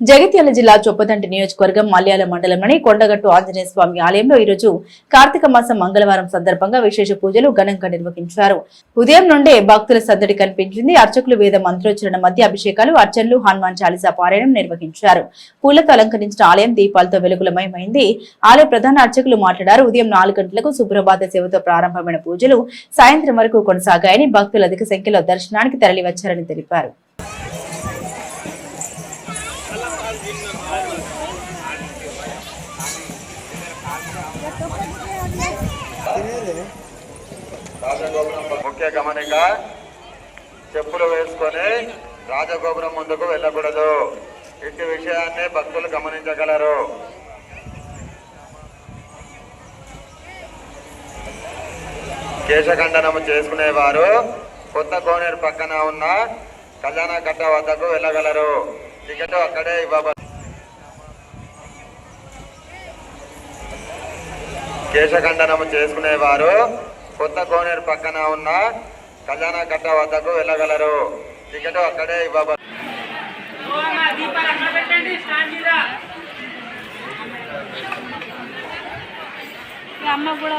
జగిత్యాల జిల్లా చొప్పదంటి నియోజకవర్గం మల్యాల మండలంలోని కొండగట్టు ఆంజనేయ స్వామి ఆలయంలో ఈరోజు కార్తీక మాసం మంగళవారం సందర్భంగా విశేష పూజలు ఘనంగా నిర్వహించారు. ఉదయం నుండే భక్తుల సందడి కనిపించింది. అర్చకులు వేద మంత్రోచ్చరణ మధ్య అభిషేకాలు అర్చనలు హనుమాన్ చాలీసా పారాయణం నిర్వహించారు. పూలతో అలంకరించిన ఆలయం దీపాలతో వెలుగులమయమైంది. ఆలయ ప్రధాన అర్చకులు మాట్లాడారు. ఉదయం నాలుగు గంటలకు సుప్రభాత సేవతో ప్రారంభమైన పూజలు సాయంత్రం వరకు కొనసాగాయని భక్తులు అధిక సంఖ్యలో దర్శనానికి తరలివచ్చారని తెలిపారు. ముఖ్య గమనిక చెప్పులు వేసుకొని రాజగోపురం ముందుకు వెళ్ళకూడదు. ఇటు విషయాన్ని భక్తులు గమనించగలరు. కేశఖండనము చేసుకునేవారు కొత్త కోనేరు పక్కన ఉన్న కళ్యాణ కట్ట వద్దకు వెళ్ళగలరు. టికెట్ అక్కడే ఇవ్వబడు కేశఖండనము చేసుకునేవారు. కొత్త కోనేరు పక్కన ఉన్న కళ్యాణ కట్ట వద్దకు వెళ్ళగలరు. టికెట్ అక్కడే ఇవ్వబడు అమ్మ కూడా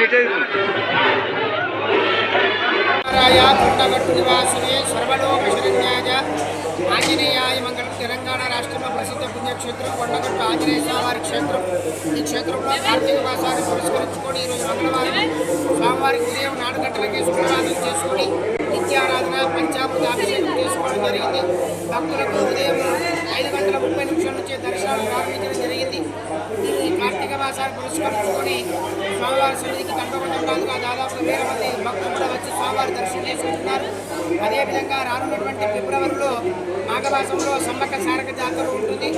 ఒక్కొక్కసారి రాయ కొండగట్టు నివాసిని సర్వలోక శరణ్యాయ ఆంజనేయాయ మంగళం తెలంగాణ రాష్ట్రంలో ప్రసిద్ధ పుణ్యక్షేత్రం కొండగట్టు ఆంజనేయ స్వామివారి క్షేత్రం ఈ క్షేత్రంలో కార్తీక మాసాన్ని పురస్కరించుకొని ఈరోజు మంగళవారం స్వామివారికి ఉదయం నాలుగు గంటలకి శుభ్రాధన చేసుకుని నిత్యారాధన పంచామృత అభిషేకం చేసుకోవడం జరిగింది భక్తులకు ఉదయం కార్తీక మాసాన్ని పురస్కరించుకొని స్వామివారి సన్నిధికి దండకొండగా దాదాపు వేల మంది భక్తులు కూడా వచ్చి స్వామివారి దర్శనం చేసుకుంటున్నారు. అదేవిధంగా రానున్నటువంటి ఫిబ్రవరిలో మాఘమాసంలో సమ్మక్క సారక జాతర ఉంటుంది.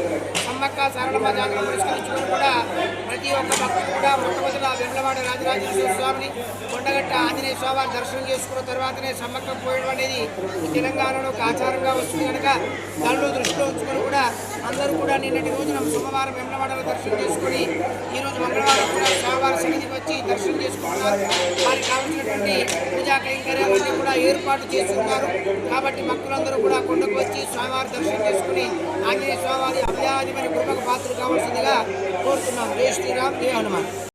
సమ్మక్క సారలమ్మ జాతర పురస్కరించుకొని కూడా ప్రతి ఒక్క భక్తులు కూడా మొట్టమొదట వెంగళవాడ రాజరాజేశ్వర స్వామిని కొండగట్ట ఆంజనేయ స్వామి దర్శనం చేసుకున్న తర్వాతనే సమ్మక్క పోయడం అనేది తెలంగాణలో ఒక ఆచారంగా వస్తుంది కనుక దానిలో దృష్టిలో ఉంచుకొని కూడా అందరూ కూడా నిన్నటి రోజున సోమవారం వెంగళవాడలో దర్శనం చేసుకొని ఈరోజు మంగళవారం కూడా స్వామివారి సన్నిధికి వచ్చి దర్శనం చేసుకుంటున్నారు. వారికి కావాల్సినటువంటి పూజా కైంకర్యాలన్నీ కూడా ఏర్పాటు చేస్తున్నారు. కాబట్టి భక్తులందరూ కూడా కొండకు వచ్చి స్వామివారి దర్శనం చేసుకుని ఆంజనేయ స్వామివారి అభయాధిపతి కృపకు పాత్రలు కావాల్సిందిగా కోరుతున్నాం. श्री राम जय हनुमान